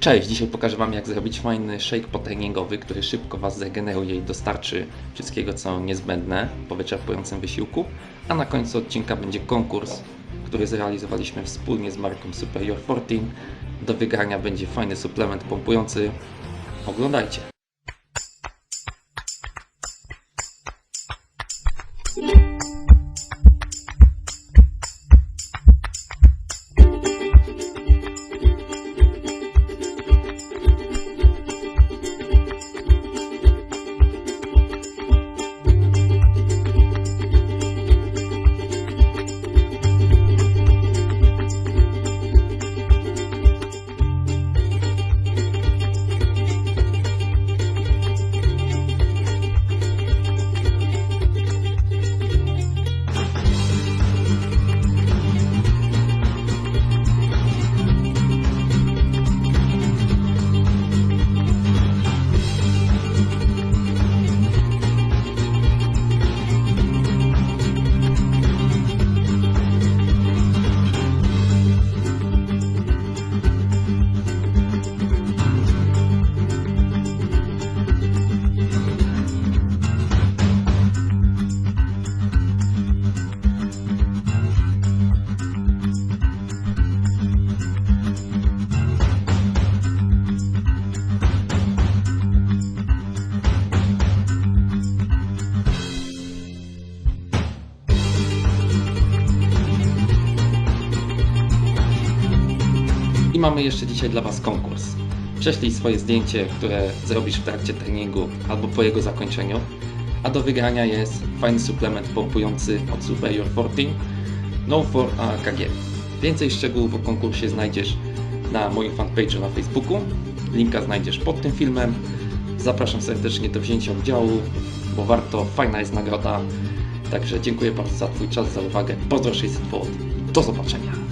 Cześć, dzisiaj pokażę Wam jak zrobić fajny shake potreningowy, który szybko Was zregeneruje i dostarczy wszystkiego co niezbędne po wyczerpującym wysiłku. A na końcu odcinka będzie konkurs, który zrealizowaliśmy wspólnie z marką Superior 14. Do wygrania będzie fajny suplement pompujący. Oglądajcie! Mamy jeszcze dzisiaj dla Was konkurs. Prześlij swoje zdjęcie, które zrobisz w trakcie treningu albo po jego zakończeniu. A do wygrania jest fajny suplement pompujący od Superior 14 No 4 AKG. Więcej szczegółów o konkursie znajdziesz na moim fanpage'u na Facebooku. Linka znajdziesz pod tym filmem. Zapraszam serdecznie do wzięcia udziału, bo warto, fajna jest nagroda. Także dziękuję bardzo za Twój czas, za uwagę. Pozdro 600 V. Do zobaczenia.